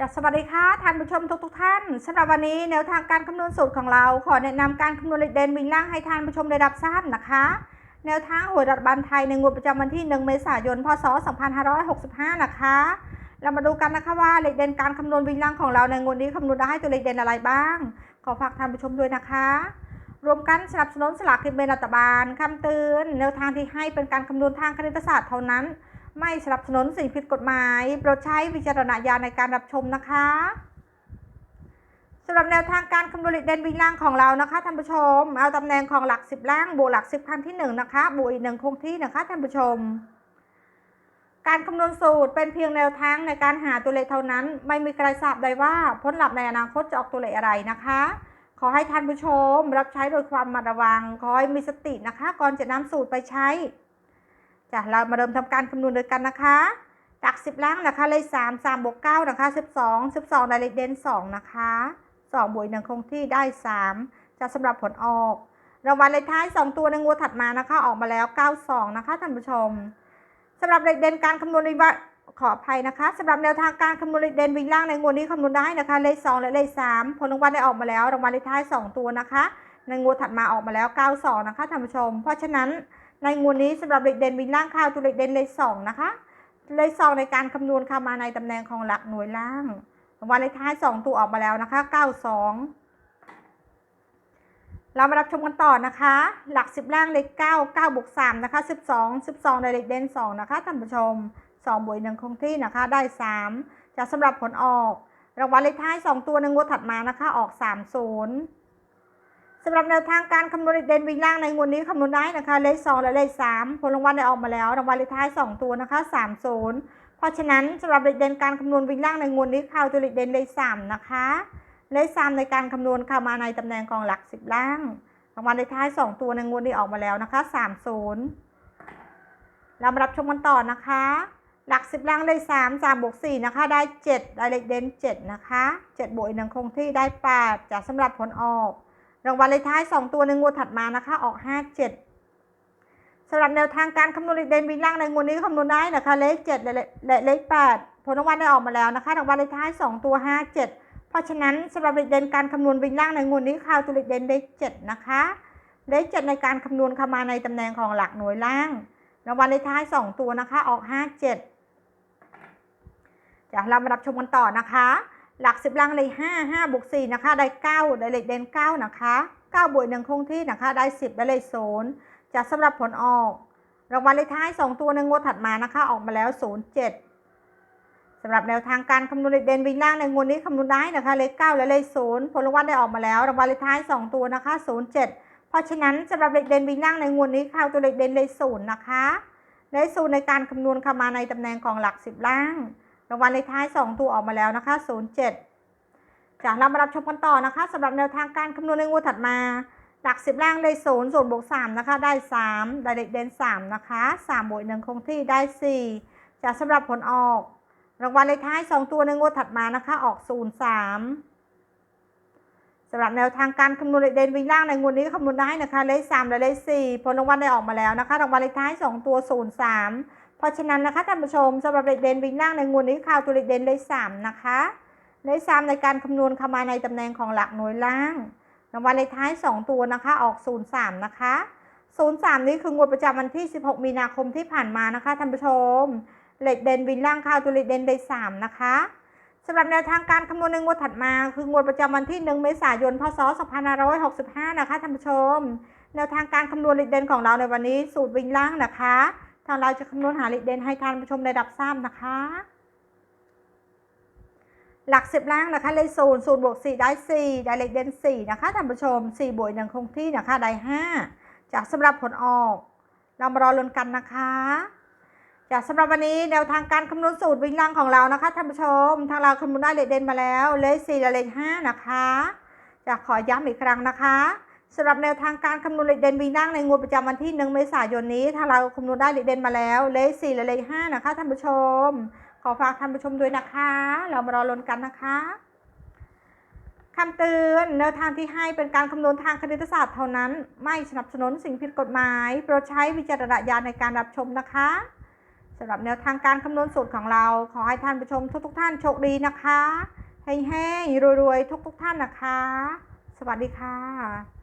จะสวัสดีค่ะท่านผู้ชมทุกทท่านสำหรับวันนี้แนวทางการคำนวณสูตรของเรา ขอแนะนำการคำนวณเลขเด่นวิ่งล่างให้ท่านผู้ชมได้รับทราบนะคะ แนวทางหวยรัฐบาลไทยในงวดประจำวันที่ 1 เมษายน พศ 2565 นะคะ เรามาดูกันนะคะว่าเลขเด่นการคำนวณวิ่งล่างของเราในงวดนี้คำนวณได้ตัวเลขเด่นอะไรบ้าง ขอฝากท่านผู้ชมด้วยนะคะ รวมกันสนับสนุนสลากกินแบ่งรัฐบาลคำเตือนแนวทางที่ให้เป็นการคำนวณทางคณิตศาสตร์เท่านั้น ไม่สนับสนุนสิ่งผิดกฎหมาย โปรดใช้วิจารณญาณในการรับชมนะคะสำหรับแนวทางการคำนวณเลขเด่นวิ่งล่างของเรานะคะท่านผู้ชม เอาตำแหน่งของหลักสิบล่างบวกหลักสิบครั้งที่หนึ่งนะคะบวกอีกหนึ่งคงที่นะคะท่านผู้ชม การคำนวณสูตรเป็นเพียงแนวทางในการหาตัวเลขเท่านั้น ไม่มีใครทราบได้ว่าผลลัพธ์ในอนาคตจะออกตัวเลขอะไรนะคะ ขอให้ท่านผู้ชม รับใช้โดยความระมัดระวังขอให้มีสตินะคะ ก่อนจะนำสูตรไปใช้ จ้ะเรามาเริ่มทำการคำนวณด้วยกันนะคะจากสิบล่างนะคะเลขสามสามบวกเก้านะคะสิบสองสิบสองได้เลขเด่นสองนะคะสองบวกหนึ่งคงที่ได้สามจะสำหรับผลออกรางวัลเลขท้ายสองตัวในงวดถัดมานะคะออกมาแล้วเก้าสองนะคะท่านผู้ชมสำหรับเลขเด่นการคำนวณในวัขออภัยนะคะสำหรับแนวทางการคำนวณเลขเด่นวิ่งล่างในงวดนี้คำนวณได้นะคะเลขสองและเลขสามผลรางวัลได้ออกมาแล้วรางวัลเลขท้ายสองตัวนะคะ ในงวดถัดมาออกมาแล้วเก้าสองนะคะท่านผู้ชม เพราะฉะนั้น ในงวดนี้สำหรับเด็กเด่นวิ่งล่างข้าวตัวเด็กเด่นเลขสองนะคะ เลขสองในการคำนวณเข้ามาในตำแหน่งของหลักหน่วยล่างรางวัลเลขท้ายสองตัวออกมาแล้วนะคะเก้าสองเรามารับชมกันต่อนะคะ หลักสิบล่างเลขเก้าเก้าบวกสามนะคะสิบสองสิบสองในเลขเด่นสองนะคะท่านผู้ชมสองบวกหนึ่งคงที่นะคะ ได้สามจะสำหรับผลออก รางวัลเลขท้ายสองตัวในงวดถัดมานะคะ ออกสามศูนย์ สำหรับแนวทางการคำนวณเด่นวิ่งล่างในงวดนี้คำนวณได้นะคะ เลข 2 และเลข 3 ผลรางวัลได้ออกมาแล้ว รางวัลเลขท้าย 2 ตัวนะคะ 30 เพราะฉะนั้นสำหรับเลขเด่นการคำนวณวิ่งล่างในงวดนี้ข่าวตัวเลขเด่นเลข 3 นะคะ เลข 3 ในการคำนวณเข้ามาในตำแหน่งของหลัก 10 ล่าง รางวัลเลขท้าย 2 ตัวในงวดนี้ออกมาแล้วนะคะ 30 เรามารับชมกันต่อนะคะ หลัก 10 ล่างเลข 3 3บวก4นะคะ ได้ 7 ได้เลขเด่น7 นะคะ 7บวกอีกหนึ่งคงที่ได้ 8จากสำหรับผลออก รางวัลเลขท้าย 2 ตัวในงวดถัดมานะคะ ออก 57สำหรับแนวทางการคำนวณเลขเด่นวิ่งล่างในงวดนี้คำนวณได้นะคะ เลข7และและเลข8ผลรางวัลได้ออกมาแล้วนะคะรางวัลเลขท้าย 2 ตัว 57 เพราะฉะนั้นสำหรับเลขเด่นการคำนวณวิ่งล่างในงวดนี้ข่าวตัวเลขเด่นเลข7นะคะเลข7ในการคำนวณเข้ามาในตำแหน่งของหลักหน่วยล่างรางวัลเลขท้าย 2 ตัวนะคะ ออก 57จะเรามารับชมกันต่อนะคะ หลักสิบล่างเลยห้าห้าบวกสี่นะคะ ได้เก้าได้เลขเด่นเก้านะคะเก้าบวกหนึ่งคงที่นะคะ ได้สิบได้เลขศูนย์จะสำหรับผลออกรางวัลเลขท้ายสองตัวในงวดถัดมานะคะ ออกมาแล้วศูนย์เจ็ดสำหรับแนวทางการคำนวณเลขเด่นวิ่งล่างในงวดนี้คำนวณได้นะคะ เลขเก้าและเลขศูนย์ผลรางวัลได้ออกมาแล้วรางวัลเลขท้ายสองตัวนะคะศูนย์เจ็ดเพราะฉะนั้นสำหรับเลขเด่นวิ่งล่างในงวดนี้ข่าวตัวเลขเด่นเลขศูนย์นะคะเลขศูนย์ในการคำนวณเข้ามาในตำแหน่งของหลักสิบล่าง รางวัลเลขท้าย 2 ตัวออกมาแล้วนะคะ 07จากเรามารับชมกันต่อนะคะสำหรับแนวทางการคำนวณในงวดถัดมา หลัก 10 ล่างได้0 0บวก3นะคะ ได้ 3 ได้เลขเด่น3นะคะ3บวก1คงที่ได้ 4 จากสำหรับผลออก รางวัลเลขท้าย 2 ตัวในงวดถัดมานะคะ ออก 0 3สำหรับแนวทางการคำนวณเลขเด่นวิ่งล่างในงวดนี้คำนวณได้นะคะเลข3และเลข4ผลรางวัลได้ออกมาแล้วนะคะรางวัลเลขท้าย2ตัว0 3 เพราะฉะนั้นนะคะท่านผู้ชมสำหรับเลขเด่นวิ่งล่างในงวดนี้ข่าวตัวเลขเด่นเลขสามนะคะเลขสามในการคำนวณเข้ามาในตำแหน่งของหลักหน่วยล่างรางวัลเลขท้าย 2 ตัวนะคะออก 0 3 นะคะ 0 3 นี้คืองวดประจำวันที่ 16 มีนาคมที่ผ่านมานะคะท่านผู้ชมเลขเด่นวิ่งล่างข่าวตัวเลขเด่นเลขสามนะคะสำหรับแนวทางการคำนวณในงวดถัดมา คืองวดประจำวันที่ 1 เมษายน พศ 2565 นะคะท่านผู้ชม แนวทางการคำนวณเลขเด่นของเราในวันนี้สูตรวิ่งล่างนะคะ ทางเราจะคำนวณหาเลขเด่นให้ท่านผู้ชมได้รับทราบนะคะ หลักสิบล่างนะคะเลขศูนย์ศูนย์บวกสี่ได้สี่ได้เลขเด่นสี่นะคะท่านผู้ชมสี่บวกหนึ่งคงที่นะคะได้ห้าจากสำหรับผลออก เรามารอลุ้นกันนะคะจากสำหรับวันนี้แนวทางการคำนวณสูตรวิ่งล่างของเรานะคะท่านผู้ชม ทางเราคำนวณได้เลขเด่นมาแล้วเลขสี่และเลขห้านะคะจะขอย้ำอีกครั้งนะคะ สำหรับแนวทางการคำนวณเลขเด่นวิ่งล่งในงวดประจำวันที่ 1 เมษายนนี้ถ้าเราคำนวณได้เลขเด่นมาแล้ว เลข4และเลข5นะคะท่านผู้ชม ขอฝากท่านผู้ชมด้วยนะคะ เรามารอลุ้นกันนะคะคำเตือนแนวทางที่ให้เป็นการคำนวณทางคณิตศาสตร์เท่านั้น ไม่สนับสนุนสิ่งผิดกฎหมายโปรดใช้วิจารณญาณในการรับชมนะคะสำหรับแนวทางการคำนวณสูตรของเรา ขอให้ท่านผู้ชมทุกๆท่านโชคดีนะคะแห้งๆรวยๆทุกๆท่านนะคะ สวัสดีค่ะ